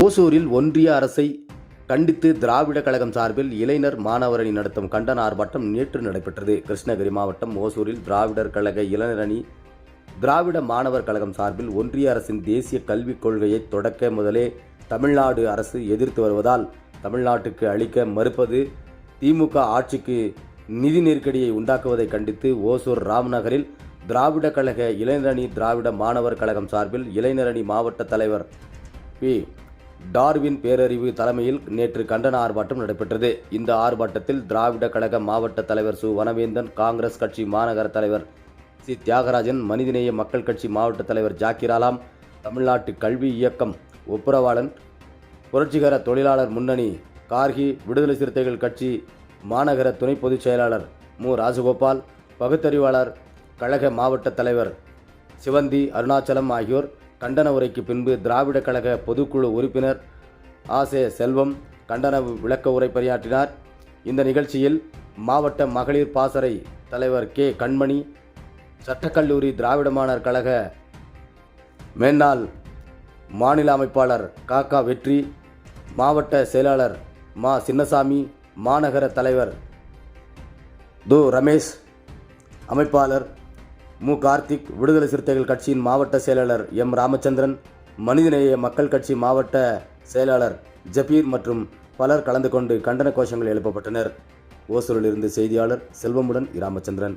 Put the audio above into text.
ஓசூரில் ஒன்றிய அரசை கண்டித்து திராவிட கழகம் சார்பில் இளைஞர் மாணவரணி நடத்தும் கண்டன ஆர்ப்பாட்டம் நேற்று நடைபெற்றது. கிருஷ்ணகிரி மாவட்டம் ஓசூரில் திராவிடர் கழக இளைஞரணி திராவிட மாணவர் கழகம் சார்பில் ஒன்றிய அரசின் தேசிய கல்விக் கொள்கையை தொடக்க முதலே தமிழ்நாடு அரசு எதிர்த்து வருவதால் தமிழ்நாட்டுக்கு அளிக்க மறுப்பது திமுக ஆட்சிக்கு நிதி நெருக்கடியை உண்டாக்குவதை கண்டித்து ஓசூர் ராம்நகரில் திராவிட கழக இளைஞரணி திராவிட மாணவர் கழகம் சார்பில் இளைஞரணி மாவட்ட தலைவர் பி. டார்வின் பேரறிவு தலைமையில் நேற்று கண்டன ஆர்ப்பாட்டம் நடைபெற்றது. இந்த ஆர்ப்பாட்டத்தில் திராவிட கழக மாவட்ட தலைவர் சு. வனவேந்தன் காங்கிரஸ் கட்சி மாநகர தலைவர் சி. தியாகராஜன் மனிதநேய மக்கள் கட்சி மாவட்ட தலைவர் ஜாக்கிராலாம் தமிழ்நாட்டு கல்வி இயக்கம் ஒப்புரவாளன் புரட்சிகர தொழிலாளர் முன்னணி கார்கி விடுதலை சிறுத்தைகள் கட்சி மாநகர துணை பொதுச் செயலாளர் மு. ராஜகோபால் பகுத்தறிவாளர் கழக மாவட்ட தலைவர் சிவந்தி அருணாச்சலம் ஆகியோர் கண்டன உரைக்கு பின்பு திராவிட கழக பொதுக்குழு உறுப்பினர் ஆசே செல்வம் கண்டன விளக்க உரை பணியாற்றினார். இந்த நிகழ்ச்சியில் மாவட்ட மகளிர் பாசறை தலைவர் கே. கண்மணி சட்டக்கல்லூரி திராவிட மாணவர் கழக மேன்னாள் மாநில அமைப்பாளர் காக்கா வெற்றி மாவட்ட செயலாளர் மா. சின்னசாமி மாநகர தலைவர் து ரமேஷ் அமைப்பாளர் மு. கார்த்திக் விடுதலை சிறுத்தைகள் கட்சியின் மாவட்ட செயலாளர் எம். ராமச்சந்திரன் மனிதநேய மக்கள் கட்சி மாவட்ட செயலாளர் ஜபீர் மற்றும் பலர் கலந்து கொண்டு கண்டன கோஷங்கள் எழுப்பப்பட்டனர். ஓசூரிலிருந்து செய்தியாளர் செல்வமுடன் ராமச்சந்திரன்